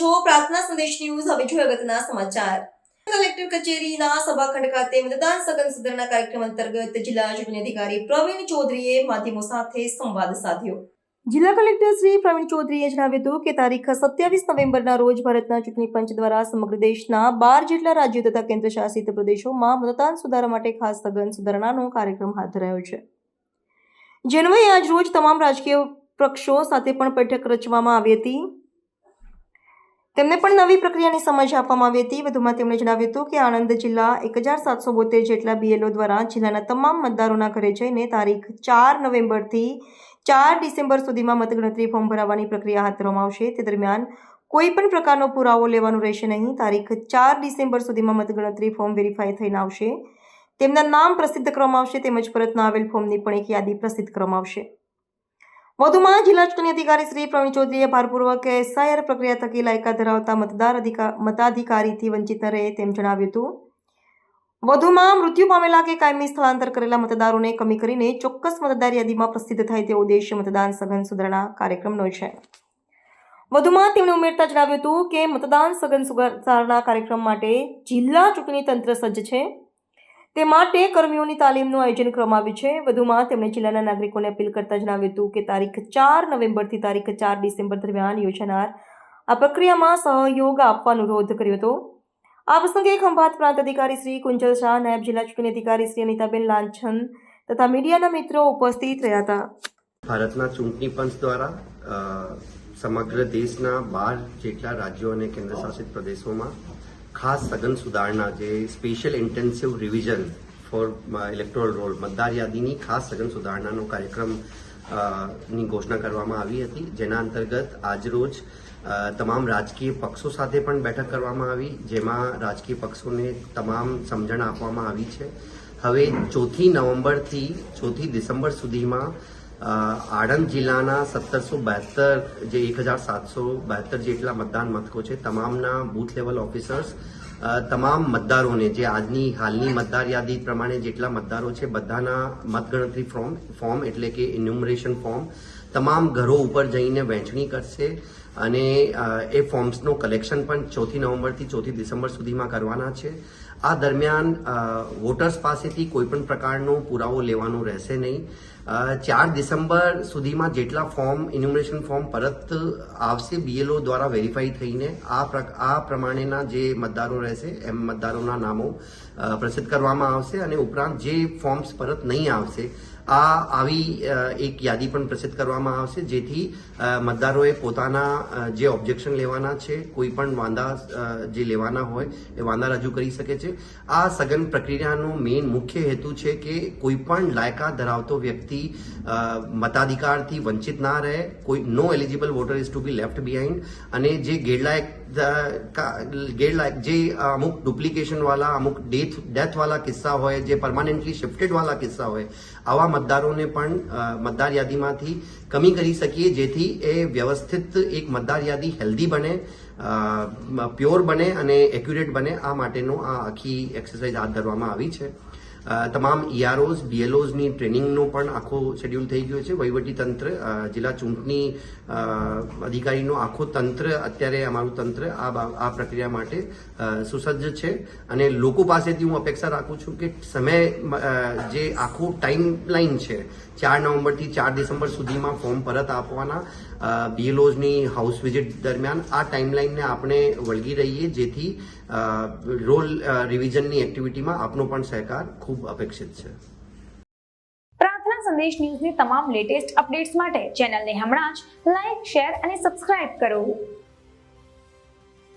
છો. પ્રાર્થના સંદેશ ન્યૂઝ હવે જોઈએ અગત્યના સમાચાર. કલેક્ટર કચેરીના સભાખંડ ખાતે મતદાન સઘન સુધારણા કાર્યક્રમ અંતર્ગત જિલ્લા ચૂંટણી અધિકારી પ્રવીણ ચૌધરીએ માધ્યમો સાથે સંવાદ સાધ્યો. જિલ્લા કલેક્ટર શ્રી પ્રવીણ ચૌધરીએ જણાવ્યું હતું કે તારીખ સત્યાવીસ નવેમ્બરના રોજ ભારતના ચૂંટણી પંચ દ્વારા સમગ્ર દેશના બાર જેટલા રાજ્યો તથા કેન્દ્ર શાસિત પ્રદેશોમાં મતદાન સુધારા માટે ખાસ સઘન સુધારણાનો કાર્યક્રમ હાથ ધરાયો છે. જેન્વયે આજ રોજ તમામ રાજકીય પક્ષો સાથે પણ બેઠક રચવામાં આવી હતી. તેમને પણ નવી પ્રક્રિયાની સમજ આપવામાં આવી હતી. વધુમાં તેમણે જણાવ્યું હતું કે આણંદ જિલ્લા એક હજાર સાતસો બોતેર જેટલા બીએલઓ દ્વારા જિલ્લાના તમામ મતદારોના ઘરે જઈને તારીખ ચાર નવેમ્બરથી ચાર ડિસેમ્બર સુધીમાં મતગણતરી ફોર્મ ભરાવવાની પ્રક્રિયા હાથ ધરવામાં આવશે. તે દરમિયાન કોઈ પણ પ્રકારનો પુરાવો લેવાનો રહેશે નહીં. તારીખ ચાર ડિસેમ્બર સુધીમાં મતગણતરી ફોર્મ વેરીફાઈ થઈને આવશે. તેમના નામ પ્રસિદ્ધ કરવામાં આવશે તેમજ પરત ન આવેલ ફોર્મની પણ એક યાદી પ્રસિદ્ધ કરવામાં આવશે. વધુમાં જિલ્લા ચૂંટણી અધિકારી શ્રી પ્રવીણ ચૌધરીએ ભારપૂર્વક એસઆઈઆર પ્રક્રિયા થકી લાયકાત ધરાવતા મતદાર અધિકાર મતાધિકારીથી વંચિત રહે તેમ જણાવ્યું હતું. વધુમાં મૃત્યુ પામેલા કે કાયમી સ્થળાંતર કરેલા મતદારોને કમી કરીને ચોક્કસ મતદાર યાદીમાં પ્રસિદ્ધ થાય તેવો ઉદ્દેશ્ય મતદાન સઘન સુધારણા કાર્યક્રમનો છે. વધુમાં તેમણે ઉમેરતા જણાવ્યું હતું કે મતદાન સઘન સુધારણા કાર્યક્રમ માટે જિલ્લા ચૂંટણી તંત્ર સજ્જ છે. તે માટે કર્મીઓની તાલીમનું આયોજન કરવામાં આવ્યું છે. વધુમાં તેમણે જિલ્લાના નાગરિકોને અપીલ કરતા જણાવ્યું હતું કે તારીખ ચાર નવેમ્બરથી તારીખ ચાર ડિસેમ્બર દરમિયાન યોજાનાર આ પ્રક્રિયામાં સહયોગ આપવા અનુરોધ કર્યો હતો. આ પ્રસંગે ખંભાત પ્રાંત અધિકારી શ્રી કુંજલ શાહ, નાયબ જિલ્લા ચૂંટણી અધિકારી શ્રી અનિતાબેન લાંછન તથા મીડિયાના મિત્રો ઉપસ્થિત રહ્યા હતા. ભારતના ચૂંટણી પંચ દ્વારા સમગ્ર દેશના બાર જેટલા રાજ્યો અને કેન્દ્રશાસિત પ્રદેશોમાં ખાસ સઘન સુધારણા જે special intensive revision for electoral roll મતદાર યાદીની ખાસ સઘન સુધારણાનો કાર્યક્રમની ઘોષણા કરવામાં આવી હતી. જેના અંતર્ગત આજરોજ તમામ રાજકીય પક્ષો સાથે પણ બેઠક કરવામાં આવી, જેમાં રાજકીય પક્ષોને તમામ સમજણ આપવામાં આવી છે. હવે ચોથી નવેમ્બરથી ચોથી ડિસેમ્બર સુધીમાં આણંદ જિલ્લાના સત્તરસો બહેત્તર જે એક હજાર સાતસો બહેત્તર જેટલા મતદાન મથકો છે, તમામના બૂથ લેવલ ઓફિસર્સ તમામ મતદારોને જે આજની હાલની મતદાર યાદી પ્રમાણે જેટલા મતદારો છે, બધાના મતગણતરી ફોર્મ ફોર્મ એટલે કે ઇન્યુમરેશન ફોર્મ તમામ ઘરો ઉપર જઈને વહેંચણી કરશે અને એ ફોર્મ્સનો કલેક્શન પણ ચોથી નવેમ્બરથી ચોથી ડિસેમ્બર સુધીમાં કરવાના છે. આ દરમિયાન વોટર્સ પાસેથી કોઈપણ પ્રકારનો પુરાવો લેવાનો રહેશે નહીં. ચાર ડિસેમ્બર સુધીમાં જેટલા ફોર્મ ઇન્યુમરેશન ફોર્મ પરત આવશે બીએલઓ દ્વારા વેરીફાઈ થઈને આ આ પ્રમાણેના જે મતદારો રહેશે, એમ મતદારોના નામો પ્રસિદ્ધ કરવામાં આવશે અને ઉપરાંત જે ફોર્મ્સ પરત નહીં આવશે આ આવી એક યાદી પણ પ્રસિદ્ધ કરવામાં આવશે, જેથી મતદારોએ પોતાના જે ઓબ્જેક્શન લેવાના છે, કોઈ પણ વાંધા જે લેવાના હોય, એ વાંધા રજૂ કરી શકે છે. આ સઘન પ્રક્રિયાનો મેઇન મુખ્ય હેતુ છે કે કોઈ પણ લાયકાત ધરાવતો વ્યક્તિ મતાધિકારથી વંચિત ના રહે, કોઈ no eligible voter is to be left behind અને જે ગેરલાયક ગેરલાયક જે અમુક ડુપ્લિકેશન વાળા અમુક ડેથ ડેથવાળા કિસ્સા હોય જે પરમાનન્ટલી શિફ્ટેડ વાળા કિસ્સા હોય આવા મતદારોને પણ મતદાર યાદીમાંથી કમી કરી શકીએ જેથી એ વ્યવસ્થિત એક મતદાર યાદી હેલ્ધી બને પ્યોર બને અને એક્યુરેટ બને આ માટેનો આ આખી એક્સરસાઇઝ હાથ ધરવામાં આવી છે તમામ ઈઆરઓઝ બીએલઓઝની ટ્રેનિંગનો પણ આખો શેડ્યુલ થઈ ગયો છે. વહીવટી તંત્ર જિલ્લા ચૂંટણી અધિકારીનો આખો તંત્ર, અત્યારે અમારું તંત્ર આ આ પ્રક્રિયા માટે સુસજ્જ છે. અને લોકો પાસેથી હું અપેક્ષા રાખું છું કે સમય જે આખો ટાઈમ લાઈન છે, ચાર નવેમ્બરથી ચાર ડિસેમ્બર સુધીમાં ફોર્મ પરત આપવાના બીએલઓઝની હાઉસ વિઝિટ દરમિયાન આ ટાઈમલાઈનને આપણે વળગી રહીએ, જેથી રોલ રિવિઝનની એક્ટિવિટીમાં આપનો પણ સહકાર ખૂબ અપેક્ષિત છે. પ્રાર્થના સંદેશ ન્યૂઝની તમામ લેટેસ્ટ અપડેટ્સ માટે ચેનલને હમણાં જ લાઈક શેર અને સબસ્ક્રાઇબ કરો.